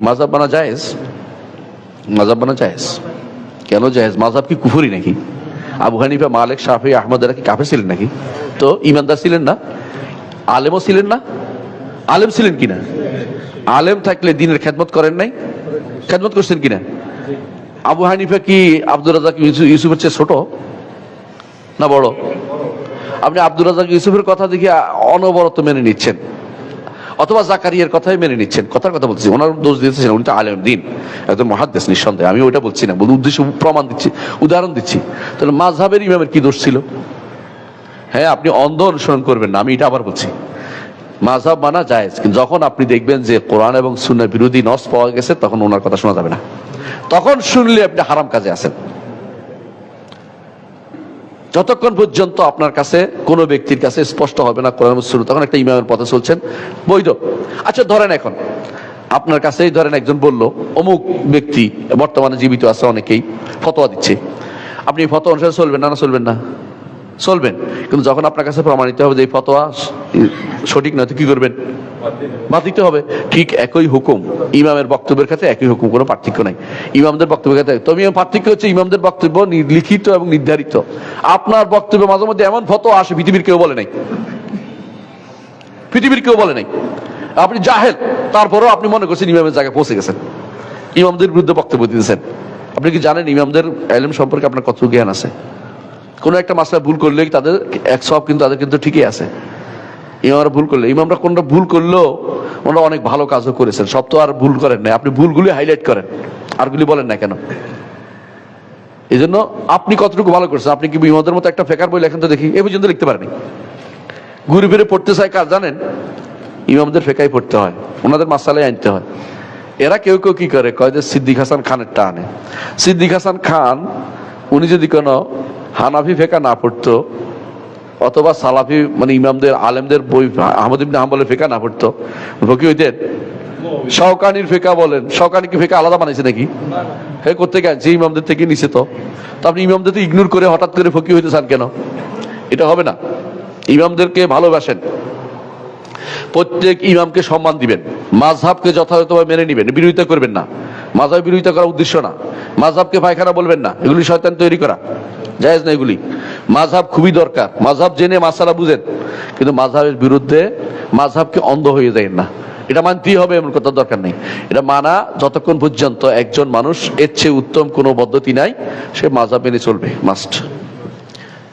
মাজাব বানা জায়েজ? মাজাব বানা জায়েজ। কেন জায়েজ? মাজাব কি কুফুরি নাকি? আবু হানিফা, মালিক, শাফি, আহমদ এরা কি কাফে ছিলেন নাকি? তো ইমানদার ছিলেন না? আলেমও ছিলেন না? আলেম ছিলেন কিনা? আলেম থাকলে দিনের খেদমত করেন নাই? খেদমত করছেন কিনা? আবু হানিফা কি আব্দুর রাজাক ইউসুফ- ইউসুফের চেয়ে ছোট? না বড়? আপনি আব্দুর রাজাক ইউসুফের কথা দেখে অনবরত মেনে নিচ্ছেন। অথবা জাকারিয়ার কথাই মেনে নিচ্ছেন। কথার কথা বলছি ওনার দোষ দিতেছেন উনি তো আলেম, দিন। একদম মহাদ্দেশ নিঃসন্দেহে আমি ওইটা বলছি না, বলে উদ্দেশ্য, প্রমাণ দিচ্ছি, উদাহরণ দিচ্ছি। তাহলে মাঝহাবের ইমামের কি দোষ ছিল? হ্যাঁ আপনি অন্ধ অনুসরণ করবেন না, আমি এটা আবার বলছি। মাঝহাব মানা যায় কিন্তু যখন আপনি দেখবেন যে কোরআন এবং সুন্নাহ বিরোধী নস পাওয়া গেছে, তখন ওনার কথা শোনা যাবে না। তখন শুনলে আপনি হারাম কাজে আছেন যতক্ষণ পর্যন্ত আপনার কাছে কোনো ব্যক্তির কাছে স্পষ্ট হবে না কোরআন শুরু তখন একটা ইমামের পথে চলছেন বৈধ। আচ্ছা ধরেন এখন, আপনার কাছেই ধরেন একজন বলল, অমুক ব্যক্তি, বর্তমানে জীবিত আছে অনেকেই, ফতোয়া দিচ্ছে। আপনি ফতোয়া অনুসারে চলবেন না না চলবেন না? চলবেন। কিন্তু যখন আপনার কাছে প্রমাণিত হবে যে এই ফতোয়া সঠিক নয়, তো কি করবেন? বাদ দিতে হবে। ঠিক একই হুকুম। ইমামের বক্তব্যের ক্ষেত্রে একই হুকুম, কোনো পার্থক্য নাই। ইমামদের বক্তব্যের ক্ষেত্রে তবে পার্থক্য হচ্ছে ইমামদের বক্তব্য লিখিত এবং নির্ধারিত। আপনার বক্তব্য মাঝে মধ্যে এমন ফতো আসে, পৃথিবীর কেউ বলে নাই। পৃথিবীর কেউ বলে নাই। আপনি জাহেল, তারপরেও আপনি মনে করছেন ইমামের জায়গায় পৌঁছে গেছেন। ইমামদের বিরুদ্ধে বক্তব্য দিতেছেন। আপনি কি জানেন ইমামদের এলম সম্পর্কে আপনার কত জ্ঞান আছে? কোনো একটা মাসলা ভুল করলে তাদের এক সব কিন্তু তাদের কিন্তু ঠিকই আছে। ইমামরা ভুল করলে, ইমামরা কোনটা ভুল করলেও ওনারা অনেক ভালো কাজও করেছেন। সব তো আর ভুল করেন না আপনি ভুলগুলি হাইলাইট করেন। আরগুলি বলেন না কেন? এই জন্য আপনি কতটুকু ভালো করছেন? আপনি কি ইমামদের মতো একটা ফেকার বই লেখেন তো দেখি, এ পর্যন্ত লিখতে পারেনি। ঘুরে ফিরে পড়তে চায় কাজ জানেন? ইমামদের ফেকাই পড়তে হয়। ওনাদের মাসালাই আনতে হয়। এরা কেউ কেউ কি করে? কয় যে সিদ্দিক হাসান খানেরটা আনে সিদ্দিক হাসান খান, উনি যদি কোনো হানাফি ফেকা না পড়তো অথবা সালাফি মানে ইমামদের, আলেমদের বই, আহমদ ইবনে হাম্বলের ফেকা না পড়তো ফকি হইতেন শওকানির ফেকা বলেন, শওকানি কি ফেকা আলাদা বানাইছে নাকি? হ্যাঁ করতে গেছে যে ইমামদের থেকে নিছে তো। তো আপনি ইমামদের তো ইগনোর করে হঠাৎ করে ফকি হইতে চান কেন? এটা হবে না। ইমামদেরকে ভালোবাসেন। প্রত্যেক ইমামকে সম্মান দিবেন। মাঝহাবকে যথাযথভাবে মেনে নিবেন। বিরোধিতা করবেন না। মাঝহাব বিরোধিতা করার উদ্দেশ্য না। মাঝহাবকে পায়খানা বলবেন না। এগুলি শয়তান তৈরি করা। জায়েজ না এগুলি। মাঝহাব খুবই দরকার। মাঝহাব জেনে মাসালা বুঝেন। কিন্তু মাঝহাবের বিরুদ্ধে মাঝহাবকে অন্ধ হয়ে যায় না। এটা মানতেই হবে, এমন কথা দরকার নেই। এটা মানা যতক্ষণ পর্যন্ত একজন মানুষ এর চেয়ে উত্তম কোনো পদ্ধতি নাই, সে মাঝহাব মেনে চলবে। মাস্ট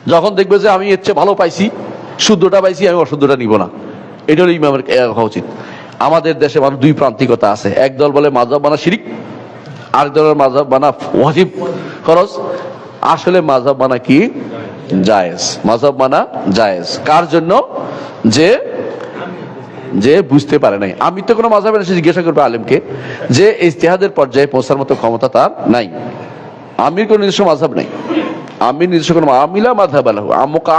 যখন দেখবে যে আমি এর চেয়ে ভালো পাইছি, শুদ্ধটা পাইছি, আমি অশুদ্ধটা নিব না। এটা হলো ইমামের হওয়া উচিত। আমাদের দেশে মানুষ দুই প্রান্তিকতা আছে। এক দল বলে মাঝাব মানা শিরিক আরেক দলের মাঝাব বানা ওয়াজিব খরচ। আসলে মাঝাব বানা কি? জায়েজ। মাঝাব বানা জায়েজ। কার জন্য? যে যে বুঝতে পারে নাই। আমি তো কোনো মাঝাবের এসে জিজ্ঞাসা করব আলেমকে যে ইজতেহাদের পর্যায়ে পৌঁছার মতো ক্ষমতা তার নাই। আমির কোনো নিজস্ব মাঝাব নাই। আমি নিজস্ব কোনো আমিলা মাধাব আলাহু।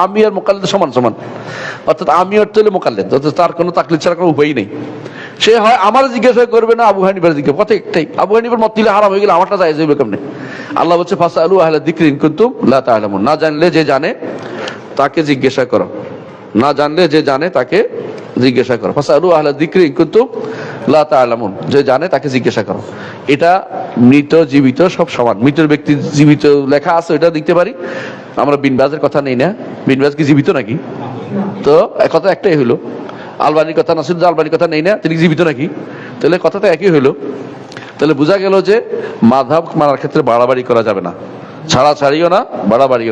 আমি আর মোকাল্লেদ সমান সমান। অর্থাৎ আমি অর্থ হলে মোকাল্লেদ। অর্থাৎ তার কোনো তাকলিদ ছাড়া কোনো উপায় নেই। সে হয় আমার জিজ্ঞাসা করবে না, আবু হানিফার জিজ্ঞাসা। কথা একটাই আবু হানিফার মত দিলে হারাম হয়ে গেলে আমারটা যায় যাবে কেমনে? আল্লাহ বলছে ফাসা আলু আহলা দিকরিন কুনতুম লা না জানলে যে জানে, তাকে জিজ্ঞাসা করো। না জানলে যে জানে, তাকে জিজ্ঞাসা করো। ফাঁসা আলু আহলা দিকরিন কুনতুম লা তাআলামুন যে জানে, তাকে জিজ্ঞাসা করো। এটা মৃত, জীবিত, সব সমান। মৃতের ব্যক্তি জীবিত লেখা আছে ওটা দেখতে পারি? আমরা বিনবাজের কথা নেই না। বিনবাজ কি জীবিত নাকি? তো কথা একটাই হলো আলবানির কথা নাসির আলবানির কথা নেই না, তিনি জীবিত নাকি? তাহলে কথাটা একই হলো তাহলে বোঝা গেল যে মাধাব মারার ক্ষেত্রে বাড়াবাড়ি করা যাবে না। ছাড়া ছাড়িও না, বাড়াবাড়িও।